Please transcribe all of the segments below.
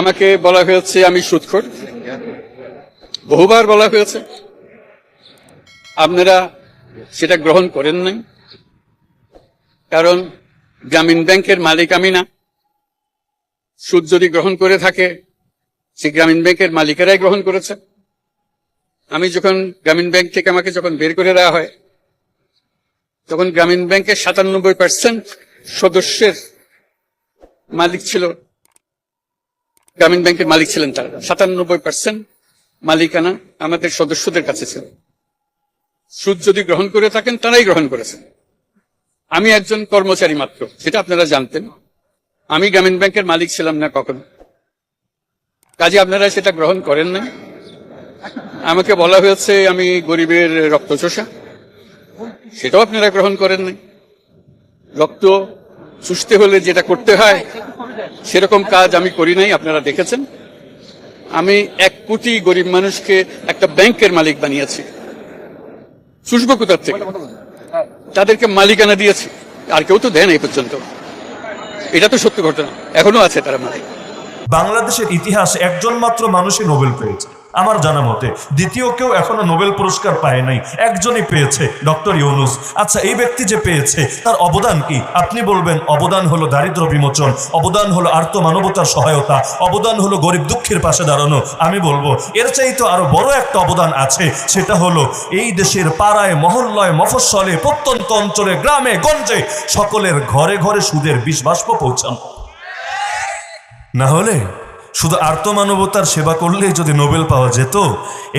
আমাকে বলা হয়েছে আমি সুদখোর বহুবার বলা হয়েছে। আপনারা সেটা গ্রহণ করেন নাই। কারণ গ্রামীণ ব্যাংকের মালিক আমি না। সুদ যদি গ্রহণ করে থাকে, সে গ্রামীণ ব্যাংকের মালিকেরাই গ্রহণ করেছে। আমি যখন গ্রামীণ ব্যাংক থেকে আমাকে যখন বের করে দেওয়া হয়, তখন গ্রামীণ ব্যাংকের সাতানব্বই পার্সেন্ট সদস্যের মালিক ছিল গ্রামীণ ব্যাংকের মালিক ছিলেন তারা। সাতানব্বই পার্সেন্ট মালিকানা আমাদের সদস্যদের কাছে ছিল। সুদ যদি গ্রহণ করে থাকেন, তারাই গ্রহণ করেছেন। আমি একজন কর্মচারী মাত্র, সেটা আপনারা জানতেন। আমি গ্রামীণ ব্যাংকের মালিক ছিলাম না কখনো। কাজে আপনারা সেটা গ্রহণ করেন না। আমাকে বলা হয়েছে, আমি গরিবের রক্তচোষা। সেটাও আপনারা গ্রহণ করেন নাই। রক্ত চুষতে হলে যেটা করতে হয় সেরকম কাজ আমি করি নাই, আপনারা দেখেছেন। আমি এক কোটি গরিব মানুষকে একটা ব্যাংকের মালিক বানিয়েছি। সুষ্ম কোথার থেকে? তাদেরকে মালিকানা দিয়েছি। আর কেউ তো দেয় না এই পর্যন্ত। এটা তো সত্য ঘটনা। এখনও আছে তারা মালিক। বাংলাদেশের ইতিহাস একজন মাত্র মানুষই নোবেল পেয়েছে। আমার জানা মতে, দ্বিতীয় কেউ এখনও নোবেল পুরস্কার পায় নাই। একজনই পেয়েছে, ডক্টর ইউনুস। আচ্ছা এই ব্যক্তি যে পেয়েছে, তার অবদান কি? আপনি বলবেন, অবদান হলো দারিদ্র বিমোচন, অবদান হলো আর্ত মানবতার সহায়তা, অবদান হলো গরিব দুঃখের পাশে দাঁড়ানো। আমি বলব, এর চাইতে আরও বড় একটা অবদান আছে, সেটা হলো এই দেশের পাড়ায়, মহল্লায়, মফস্বলে, প্রত্যন্ত অঞ্চলে, গ্রামে, গঞ্জে সকলের ঘরে ঘরে সুদের বিষ বাষ্প পৌঁছানো। না হলে শুধু আর্তমানবতার সেবা করলেই যদি নোবেল পাওয়া যেত,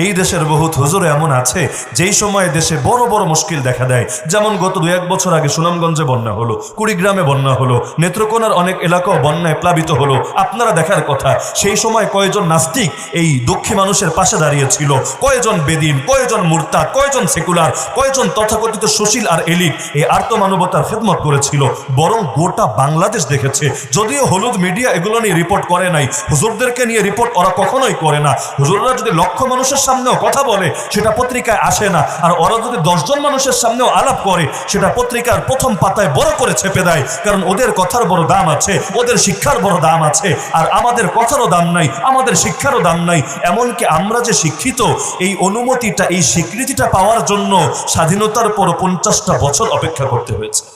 এই দেশের বহুত হুজুর এমন আছে, যেই সময় দেশে বড় বড় মুশকিল দেখা দেয়। যেমন গত দু এক বছর আগে সুনামগঞ্জে বন্যা হলো, কুড়িগ্রামে বন্যা হলো, নেত্রকোনার অনেক এলাকাও বন্যায় প্লাবিত হলো। আপনারা দেখার কথা, সেই সময় কয়জন নাস্তিক এই দুঃখী মানুষের পাশে দাঁড়িয়েছিল কয়জন বেদিন, কয়জন মুরতাদ কয়েকজন সেকুলার, কয়জন তথাকথিত সুশীল আর এলিট এই আর্তমানবতার খেদমত করেছিল? বরং গোটা বাংলাদেশ দেখেছে। যদিও হলুদ মিডিয়া এগুলো নিয়ে রিপোর্ট করে নাই হুজুরদেরকে নিয়ে রিপোর্ট ওরা কখনোই করে না। হুজুররা যদি লক্ষ মানুষের সামনেও কথা বলে, সেটা পত্রিকায় আসে না। আর ওরা যদি দশজন মানুষের সামনেও আলাপ করে, সেটা পত্রিকার প্রথম পাতায় বড় করে ছেপে দেয়। কারণ ওদের কথার বড় দাম আছে, ওদের শিক্ষার বড় দাম আছে। আর আমাদের কথারও দাম নাই, আমাদের শিক্ষারও দাম নাই। এমনকি আমরা যে শিক্ষিত, এই অনুমতিটা, এই স্বীকৃতিটা পাওয়ার জন্য স্বাধীনতার পর পঞ্চাশটা বছর অপেক্ষা করতে হয়েছে।